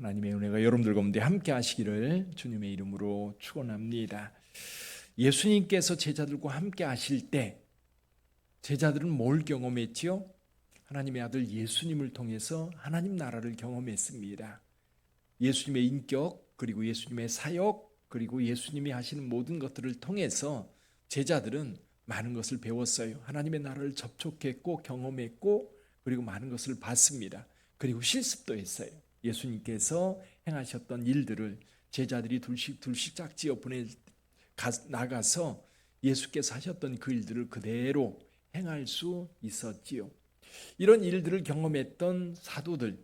하나님의 은혜가 여러분들 가운데 함께 하시기를 주님의 이름으로 축원합니다. 예수님께서 제자들과 함께 하실 때 제자들은 뭘 경험했지요? 하나님의 아들 예수님을 통해서 하나님 나라를 경험했습니다. 예수님의 인격 그리고 예수님의 사역 그리고 예수님이 하시는 모든 것들을 통해서 제자들은 많은 것을 배웠어요. 하나님의 나라를 접촉했고 경험했고 그리고 많은 것을 봤습니다. 그리고 실습도 했어요. 예수님께서 행하셨던 일들을 제자들이 둘씩 둘씩 짝지어 보내 나가서 예수께서 하셨던 그 일들을 그대로 행할 수 있었지요. 이런 일들을 경험했던 사도들.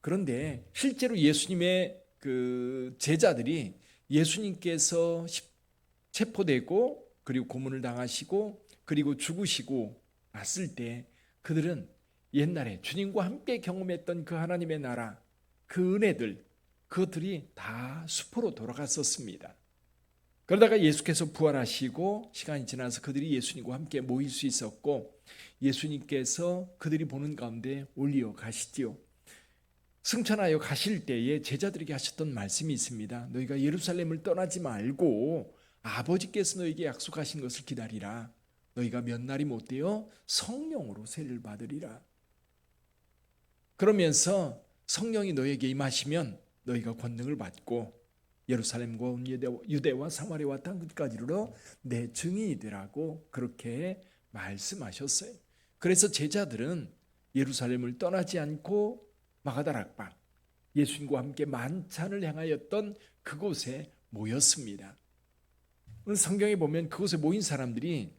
그런데 실제로 예수님의 그 제자들이 예수님께서 체포되고 그리고 고문을 당하시고 그리고 죽으시고 났을 때 그들은 옛날에 주님과 함께 경험했던 그 하나님의 나라 그 은혜들 그것들이 다 수포로 돌아갔었습니다. 그러다가 예수께서 부활하시고 시간이 지나서 그들이 예수님과 함께 모일 수 있었고 예수님께서 그들이 보는 가운데 올리어 가시지요. 승천하여 가실 때에 제자들에게 하셨던 말씀이 있습니다. 너희가 예루살렘을 떠나지 말고 아버지께서 너에게 약속하신 것을 기다리라. 너희가 몇 날이 못 되어 성령으로 세를 받으리라. 그러면서 성령이 너에게 임하시면 너희가 권능을 받고 예루살렘과 온 유대와 사마리아와 땅 끝까지 이르러 내 증인이 되라고 그렇게 말씀하셨어요. 그래서 제자들은 예루살렘을 떠나지 않고 마가다락방 예수님과 함께 만찬을 행하였던 그곳에 모였습니다. 성경에 보면 그곳에 모인 사람들이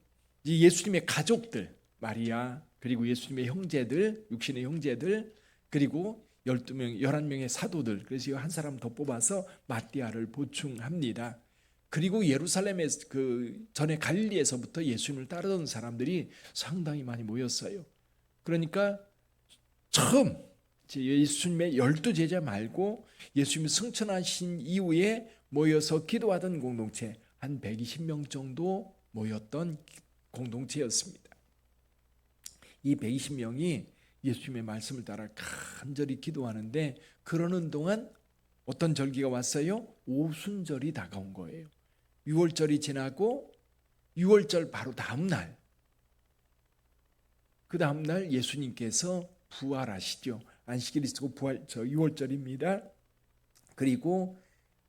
예수님의 가족들 마리아 그리고 예수님의 형제들 육신의 형제들 그리고 12명, 11명의 사도들 그래서 한 사람 더 뽑아서 마띠아를 보충합니다. 그리고 예루살렘에 그 전에 갈릴리에서부터 예수님을 따르던 사람들이 상당히 많이 모였어요. 그러니까 처음 예수님의 열두 제자 말고 예수님이 승천하신 이후에 모여서 기도하던 공동체 한 120명 정도 모였던 공동체였습니다. 이 120명이 예수님의 말씀을 따라 간절히 기도하는데 그러는 동안 어떤 절기가 왔어요? 오순절이 다가온 거예요. 6월절이 지나고 6월절 바로 다음 날. 그 다음 날 예수님께서 부활하시죠. 안식일이 있고 부활 저 6월절입니다. 그리고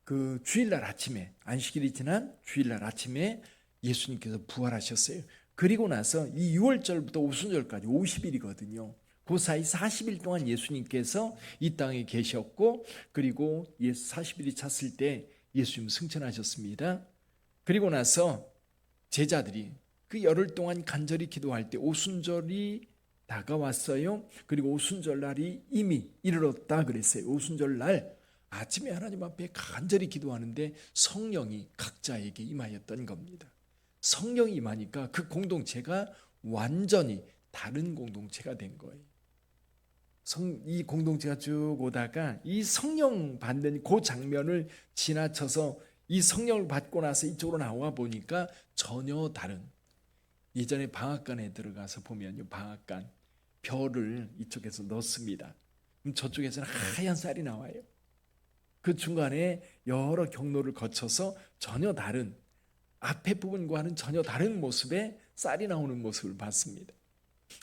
그 주일날 아침에 안식일이 지난 주일날 아침에 예수님께서 부활하셨어요. 그리고 나서 이 6월절부터 오순절까지 50일이거든요. 그 사이 40일 동안 예수님께서 이 땅에 계셨고 그리고 40일이 찼을 때 예수님 승천하셨습니다. 그리고 나서 제자들이 그 열흘 동안 간절히 기도할 때 오순절이 다가왔어요. 그리고 오순절 날이 이미 이르렀다 그랬어요. 오순절 날 아침에 하나님 앞에 간절히 기도하는데 성령이 각자에게 임하였던 겁니다. 성령이 임하니까 그 공동체가 완전히 다른 공동체가 된 거예요. 성, 이 공동체가 쭉 오다가 이 성령 받는 그 장면을 지나쳐서 이 성령을 받고 나서 이쪽으로 나와 보니까 전혀 다른 예전에 방앗간에 들어가서 보면요 방앗간 별을 이쪽에서 넣습니다. 그럼 저쪽에서는 하얀 쌀이 나와요. 그 중간에 여러 경로를 거쳐서 전혀 다른 앞에 부분과는 전혀 다른 모습의 쌀이 나오는 모습을 봤습니다.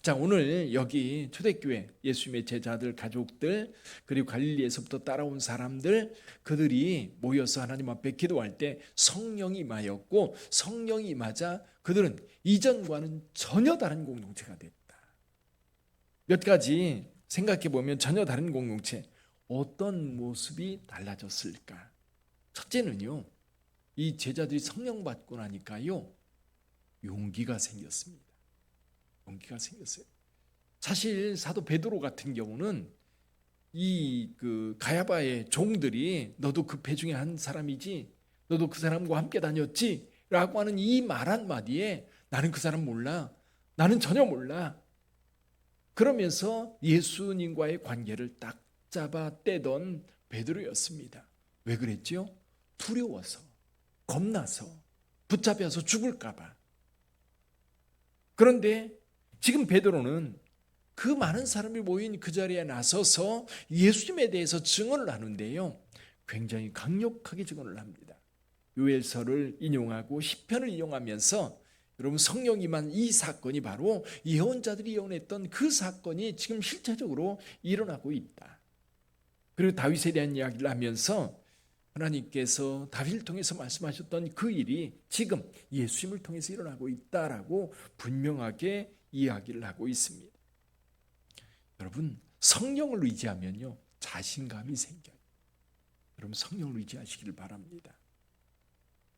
자, 오늘 여기 초대교회 예수님의 제자들, 가족들, 그리고 갈릴리에서부터 따라온 사람들, 그들이 모여서 하나님 앞에 기도할 때 성령이 임하였고 성령이 임하자 그들은 이전과는 전혀 다른 공동체가 됐다. 몇 가지 생각해 보면 전혀 다른 공동체. 어떤 모습이 달라졌을까? 첫째는요. 이 제자들이 성령 받고 나니까요. 용기가 생겼습니다. 용기가 생겼어요. 사실 사도 베드로 같은 경우는 이 그 가야바의 종들이 너도 그 배 중에 한 사람이지, 너도 그 사람과 함께 다녔지라고 하는 이 말 한마디에 나는 그 사람 몰라, 나는 전혀 몰라. 그러면서 예수님과의 관계를 딱 잡아 떼던 베드로였습니다. 왜 그랬죠? 두려워서, 겁나서, 붙잡혀서 죽을까봐. 그런데 지금 베드로는 그 많은 사람이 모인 그 자리에 나서서 예수님에 대해서 증언을 하는데요. 굉장히 강력하게 증언을 합니다. 요엘서를 인용하고 시편을 인용하면서 여러분 성령이만 이 사건이 바로 예언자들이 예언했던 그 사건이 지금 실체적으로 일어나고 있다. 그리고 다윗에 대한 이야기를 하면서 하나님께서 다윗을 통해서 말씀하셨던 그 일이 지금 예수님을 통해서 일어나고 있다라고 분명하게 이야기를 하고 있습니다. 여러분 성령을 의지하면요 자신감이 생겨요. 여러분 성령을 의지하시길 바랍니다.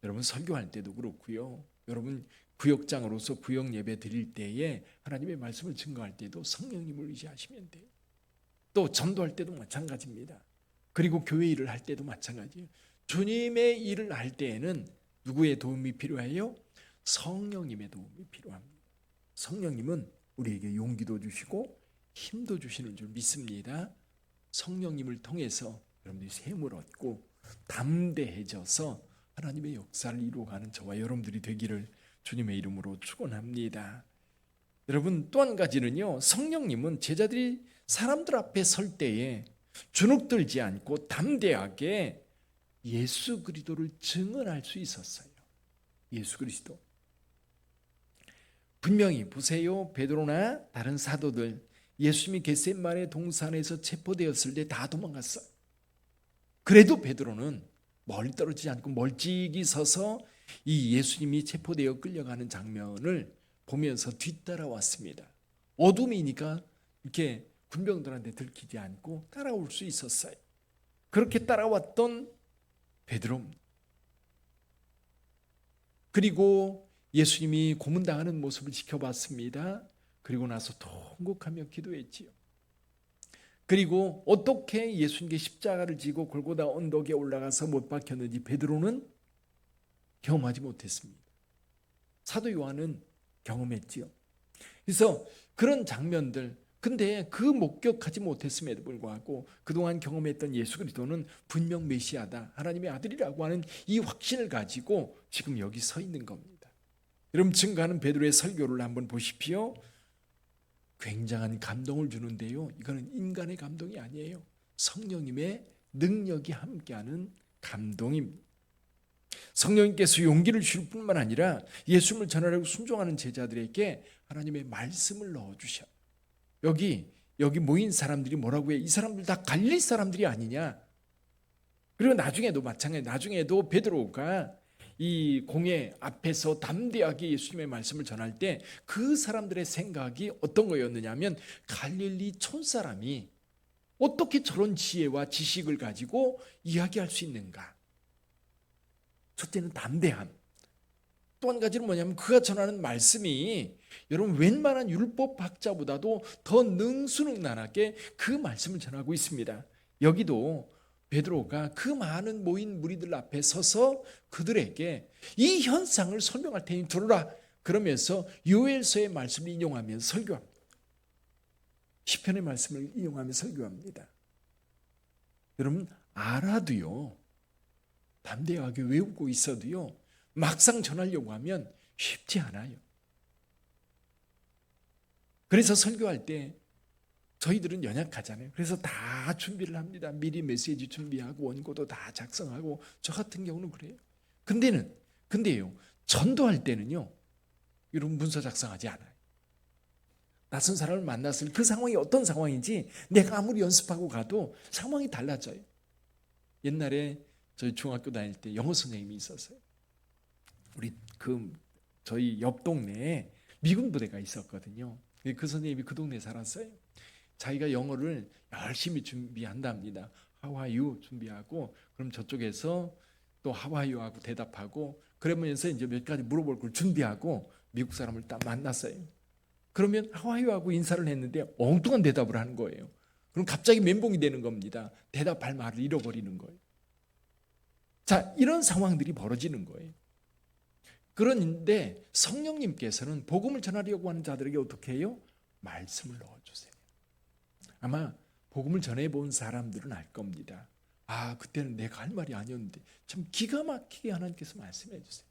여러분 설교할 때도 그렇고요. 여러분 구역장으로서 구역 예배 드릴 때에 하나님의 말씀을 증거할 때도 성령님을 의지하시면 돼요. 또 전도할 때도 마찬가지입니다. 그리고 교회 일을 할 때도 마찬가지예요. 주님의 일을 할 때에는 누구의 도움이 필요해요? 성령님의 도움이 필요합니다. 성령님은 우리에게 용기도 주시고 힘도 주시는 줄 믿습니다. 성령님을 통해서 여러분들이 샘을 얻고 담대해져서 하나님의 역사를 이루어가는 저와 여러분들이 되기를 주님의 이름으로 축원합니다. 여러분 또 한 가지는요. 성령님은 제자들이 사람들 앞에 설 때에 주눅들지 않고 담대하게 예수 그리스도를 증언할 수 있었어요. 예수 그리스도. 분명히 보세요. 베드로나 다른 사도들 예수님이 겟셋마네 동산에서 체포되었을 때 다 도망갔어. 그래도 베드로는 멀리 떨어지지 않고 멀찍이 서서 이 예수님이 체포되어 끌려가는 장면을 보면서 뒤따라왔습니다. 어둠이니까 이렇게 군병들한테 들키지 않고 따라올 수 있었어요. 그렇게 따라왔던 베드로. 그리고 예수님이 고문당하는 모습을 지켜봤습니다. 그리고 나서 통곡하며 기도했지요. 그리고 어떻게 예수님께 십자가를 지고 골고다 언덕에 올라가서 못 박혔는지 베드로는 경험하지 못했습니다. 사도 요한은 경험했지요. 그래서 그런 장면들 근데 그 목격하지 못했음에도 불구하고 그동안 경험했던 예수 그리스도는 분명 메시아다. 하나님의 아들이라고 하는 이 확신을 가지고 지금 여기 서 있는 겁니다. 여러분 증거하는 베드로의 설교를 한번 보십시오. 굉장한 감동을 주는데요. 이거는 인간의 감동이 아니에요. 성령님의 능력이 함께하는 감동입니다. 성령님께서 용기를 주실 뿐만 아니라 예수님을 전하려고 순종하는 제자들에게 하나님의 말씀을 넣어 주셔. 여기 여기 모인 사람들이 뭐라고 해? 이 사람들 다 갈릴 사람들이 아니냐? 그리고 나중에도 마찬가지. 나중에도 베드로가 이 공회 앞에서 담대하게 예수님의 말씀을 전할 때 그 사람들의 생각이 어떤 거였느냐면 갈릴리 촌 사람이 어떻게 저런 지혜와 지식을 가지고 이야기할 수 있는가? 첫째는 담대함. 또 한 가지는 뭐냐면 그가 전하는 말씀이 여러분 웬만한 율법 학자보다도 더 능수능란하게 그 말씀을 전하고 있습니다. 여기도 베드로가 그 많은 모인 무리들 앞에 서서 그들에게 이 현상을 설명할 테니 들어라 그러면서 요엘서의 말씀을 인용하면서 설교합니다. 시편의 말씀을 인용하면서 설교합니다. 여러분 알아도요. 담대하게 외우고 있어도요. 막상 전하려고 하면 쉽지 않아요. 그래서 설교할 때 저희들은 연약하잖아요. 그래서 다 준비를 합니다. 미리 메시지 준비하고 원고도 다 작성하고 저 같은 경우는 그래요. 근데는 근데요. 전도할 때는요. 이런 문서 작성하지 않아요. 낯선 사람을 만났을 그 상황이 어떤 상황인지 내가 아무리 연습하고 가도 상황이 달라져요. 옛날에 저희 중학교 다닐 때 영어 선생님이 있었어요. 우리 그 저희 옆 동네에 미군 부대가 있었거든요. 그 선생님이 그 동네에 살았어요. 자기가 영어를 열심히 준비한답니다. 하와이유 준비하고 그럼 저쪽에서 또 하와이유하고 대답하고 그러면서 이제 몇 가지 물어볼 걸 준비하고 미국 사람을 딱 만났어요. 그러면 하와이유하고 인사를 했는데 엉뚱한 대답을 하는 거예요. 그럼 갑자기 멘붕이 되는 겁니다. 대답할 말을 잃어버리는 거예요. 자, 이런 상황들이 벌어지는 거예요. 그런데 성령님께서는 복음을 전하려고 하는 자들에게 어떻게 해요? 말씀을 넣어주세요. 아마 복음을 전해본 사람들은 알 겁니다. 아, 그때는 내가 할 말이 아니었는데 참 기가 막히게 하나님께서 말씀해 주세요.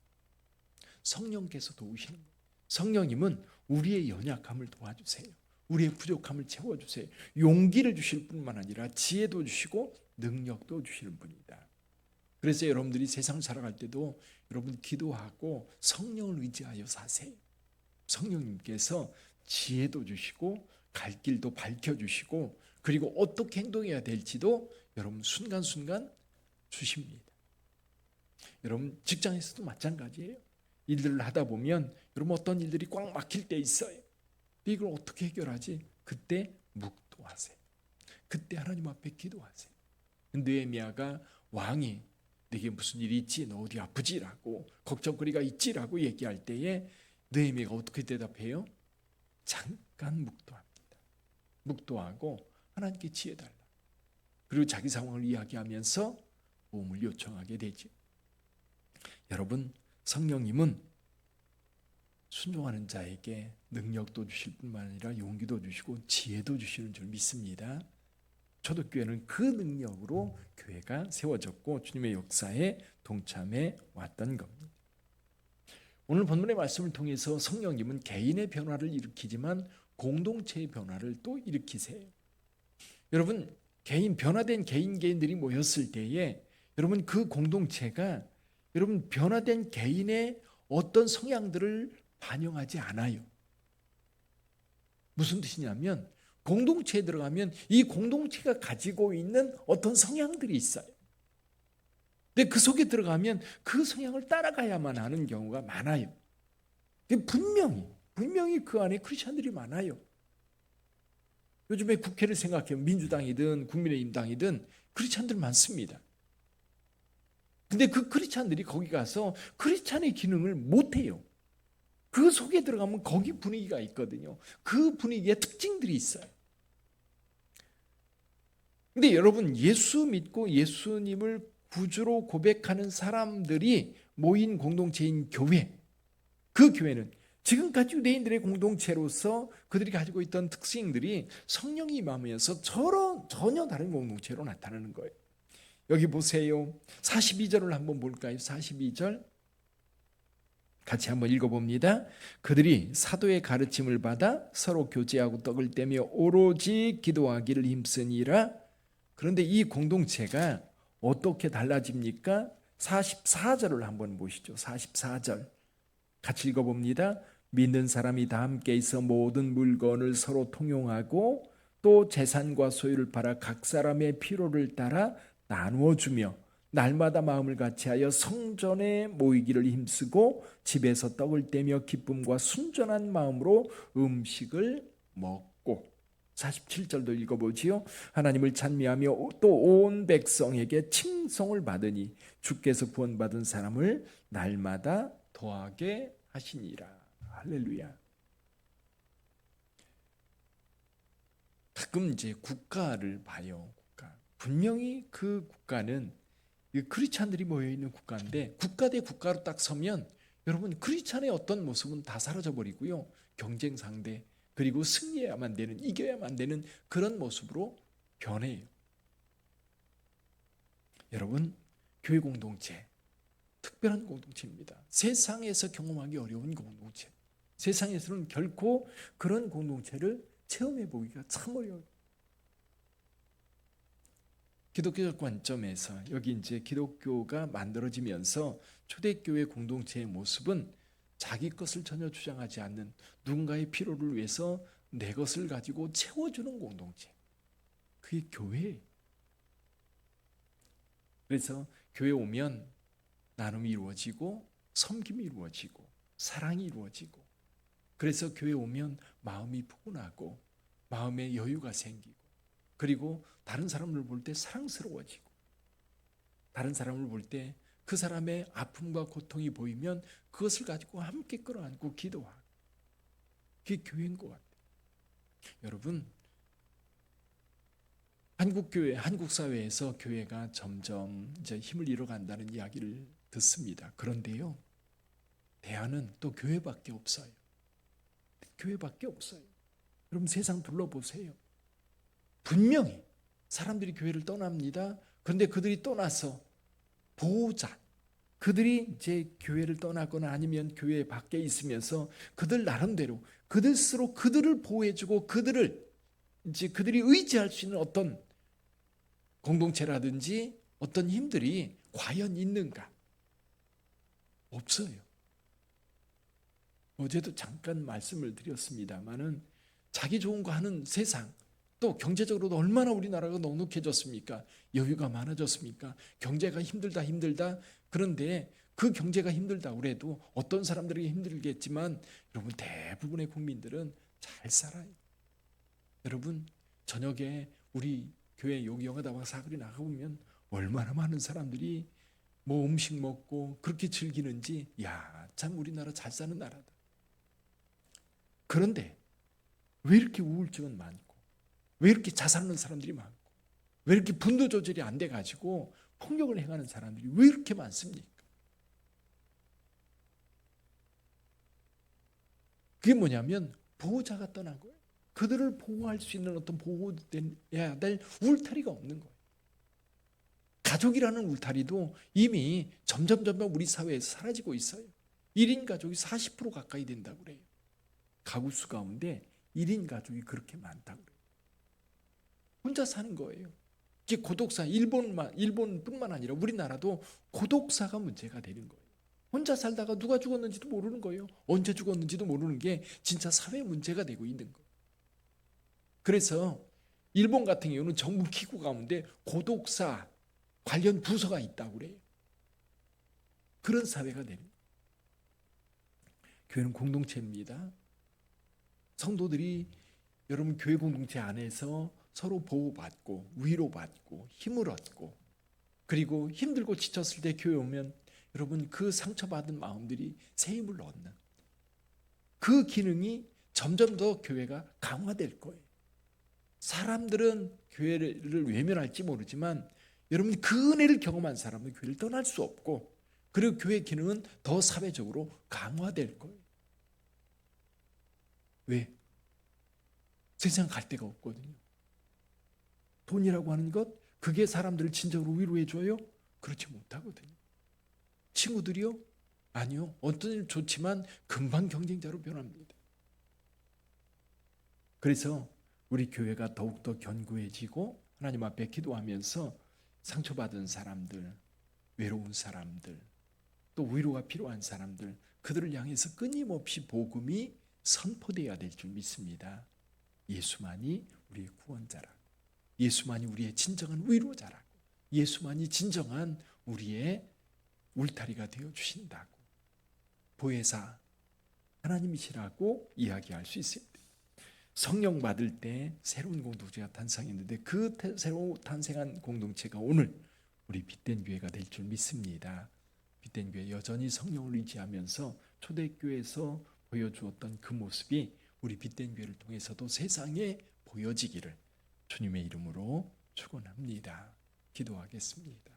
성령께서 도우시는. 성령님은 우리의 연약함을 도와주세요. 우리의 부족함을 채워주세요. 용기를 주실 뿐만 아니라 지혜도 주시고 능력도 주시는 분이다. 그래서 여러분들이 세상 살아갈 때도 여러분 기도하고 성령을 의지하여 사세요. 성령님께서 지혜도 주시고 갈 길도 밝혀주시고 그리고 어떻게 행동해야 될지도 여러분 순간순간 주십니다. 여러분 직장에서도 마찬가지예요. 일들을 하다 보면 여러분 어떤 일들이 꽉 막힐 때 있어요. 이걸 어떻게 해결하지? 그때 묵도하세요. 그때 하나님 앞에 기도하세요. 느헤미야가 왕이 내게 무슨 일이 있지? 너 어디 아프지라고 걱정거리가 있지라고 얘기할 때에 느헤미야가 어떻게 대답해요? 잠깐 묵도합니다. 묵도하고 하나님께 지혜 달라. 그리고 자기 상황을 이야기하면서 도움을 요청하게 되죠. 여러분, 성령님은 순종하는 자에게 능력도 주실 뿐만 아니라 용기도 주시고 지혜도 주시는 줄 믿습니다. 초대교회는 그 능력으로 교회가 세워졌고 주님의 역사에 동참해 왔던 겁니다. 오늘 본문의 말씀을 통해서 성령님은 개인의 변화를 일으키지만 공동체의 변화를 또 일으키세요. 여러분 개인 변화된 개인 개인들이 모였을 때에 여러분 그 공동체가 여러분 변화된 개인의 어떤 성향들을 반영하지 않아요. 무슨 뜻이냐면 공동체에 들어가면 이 공동체가 가지고 있는 어떤 성향들이 있어요. 근데 그 속에 들어가면 그 성향을 따라가야만 하는 경우가 많아요. 분명히 분명히 그 안에 크리스천들이 많아요. 요즘에 국회를 생각해요. 민주당이든 국민의힘당이든 크리스찬들 많습니다. 근데 그 크리스찬들이 거기 가서 크리스찬의 기능을 못 해요. 그 속에 들어가면 거기 분위기가 있거든요. 그 분위기의 특징들이 있어요. 근데 여러분 예수 믿고 예수님을 구주로 고백하는 사람들이 모인 공동체인 교회. 그 교회는 지금까지 유대인들의 공동체로서 그들이 가지고 있던 특징들이 성령이 임하면서 전혀 다른 공동체로 나타나는 거예요. 여기 보세요. 42절을 한번 볼까요? 42절. 같이 한번 읽어봅니다. 그들이 사도의 가르침을 받아 서로 교제하고 떡을 떼며 오로지 기도하기를 힘쓰니라. 그런데 이 공동체가 어떻게 달라집니까? 44절을 한번 보시죠. 44절. 같이 읽어봅니다. 믿는 사람이 다 함께 있어 모든 물건을 서로 통용하고 또 재산과 소유를 팔아 각 사람의 필요를 따라 나누어 주며 날마다 마음을 같이하여 성전에 모이기를 힘쓰고 집에서 떡을 떼며 기쁨과 순전한 마음으로 음식을 먹고 47절도 읽어보지요. 하나님을 찬미하며 또 온 백성에게 칭송을 받으니 주께서 구원받은 사람을 날마다 더하게 하시니라. 할렐루야. 가끔 이제 국가를 봐요. 국가. 분명히 그 국가는 크리스찬들이 모여 있는 국가인데 국가 대 국가로 딱 서면 여러분 크리스찬의 어떤 모습은 다 사라져 버리고요. 경쟁 상대 그리고 승리해야만 되는 이겨야만 되는 그런 모습으로 변해요. 여러분 교회 공동체 특별한 공동체입니다. 세상에서 경험하기 어려운 공동체. 세상에서는 결코 그런 공동체를 체험해 보기가 참 어려워요. 기독교적 관점에서 여기 이제 기독교가 만들어지면서 초대교회 공동체의 모습은 자기 것을 전혀 주장하지 않는 누군가의 필요를 위해서 내 것을 가지고 채워주는 공동체. 그게 교회예요. 그래서 교회 오면 나눔이 이루어지고 섬김이 이루어지고 사랑이 이루어지고 그래서 교회 오면 마음이 푸근하고 마음에 여유가 생기고 그리고 다른 사람을 볼 때 사랑스러워지고 다른 사람을 볼 때 그 사람의 아픔과 고통이 보이면 그것을 가지고 함께 끌어안고 기도하고 그게 교회인 것 같아요. 여러분 한국 교회, 한국 사회에서 교회가 점점 이제 힘을 잃어간다는 이야기를 듣습니다. 그런데요, 대안은 또 교회밖에 없어요. 교회밖에 없어요. 여러분 세상 둘러보세요. 분명히 사람들이 교회를 떠납니다. 그런데 그들이 떠나서 보호자, 그들이 이제 교회를 떠나거나 아니면 교회 밖에 있으면서 그들 나름대로 그들 스스로 그들을 보호해주고 그들을 이제 그들이 의지할 수 있는 어떤 공동체라든지 어떤 힘들이 과연 있는가? 없어요. 어제도 잠깐 말씀을 드렸습니다만은 자기 좋은 거 하는 세상 또 경제적으로도 얼마나 우리나라가 넉넉해졌습니까? 여유가 많아졌습니까? 경제가 힘들다 힘들다 그런데 그 경제가 힘들다 그래도 어떤 사람들에게 힘들겠지만 여러분 대부분의 국민들은 잘 살아요. 여러분 저녁에 우리 교회 여기 영화다방 사거리 나가 보면 얼마나 많은 사람들이 뭐 음식 먹고 그렇게 즐기는지 야 참 우리나라 잘 사는 나라다. 그런데 왜 이렇게 우울증은 많고 왜 이렇게 자살하는 사람들이 많고 왜 이렇게 분노 조절이 안 돼 가지고 폭력을 행하는 사람들이 왜 이렇게 많습니까? 그게 뭐냐면 보호자가 떠난 거예요. 그들을 보호할 수 있는 어떤 보호해야 될 울타리가 없는 거예요. 가족이라는 울타리도 이미 점점 점점 우리 사회에서 사라지고 있어요. 1인 가족이 40% 가까이 된다고 그래요. 가구 수 가운데 1인 가족이 그렇게 많다고 그래요. 혼자 사는 거예요. 이게 고독사 일본만 일본뿐만 아니라 우리나라도 고독사가 문제가 되는 거예요. 혼자 살다가 누가 죽었는지도 모르는 거예요. 언제 죽었는지도 모르는 게 진짜 사회 문제가 되고 있는 거예요. 그래서 일본 같은 경우는 정부 기구 가운데 고독사 관련 부서가 있다고 그래요. 그런 사회가 되는 거예요. 교회는 공동체입니다. 성도들이 여러분 교회 공동체 안에서 서로 보호받고 위로받고 힘을 얻고 그리고 힘들고 지쳤을 때 교회 오면 여러분 그 상처받은 마음들이 새 힘을 얻는 그 기능이 점점 더 교회가 강화될 거예요. 사람들은 교회를 외면할지 모르지만 여러분 그 은혜를 경험한 사람은 교회를 떠날 수 없고 그리고 교회 기능은 더 사회적으로 강화될 거예요. 왜? 세상 갈 데가 없거든요. 돈이라고 하는 것 그게 사람들을 진정으로 위로해 줘요? 그렇지 못하거든요. 친구들이요? 아니요. 어떤 일 좋지만 금방 경쟁자로 변합니다. 그래서 우리 교회가 더욱더 견고해지고 하나님 앞에 기도하면서 상처받은 사람들, 외로운 사람들, 또 위로가 필요한 사람들, 그들을 향해서 끊임없이 복음이 선포되어야 될 줄 믿습니다. 예수만이 우리의 구원자라고. 예수만이 우리의 진정한 위로자라고. 예수만이 진정한 우리의 울타리가 되어 주신다고. 보혜사 하나님이시라고 이야기할 수 있습니다. 성령 받을 때 새로운 공동체가 탄생했는데 그 새로 탄생한 공동체가 오늘 우리 빛된 교회가 될 줄 믿습니다. 빛된 교회 여전히 성령을 의지하면서 초대교회에서 보여주었던 그 모습이 우리 빛된 교회를 통해서도 세상에 보여지기를 주님의 이름으로 축원합니다. 기도하겠습니다.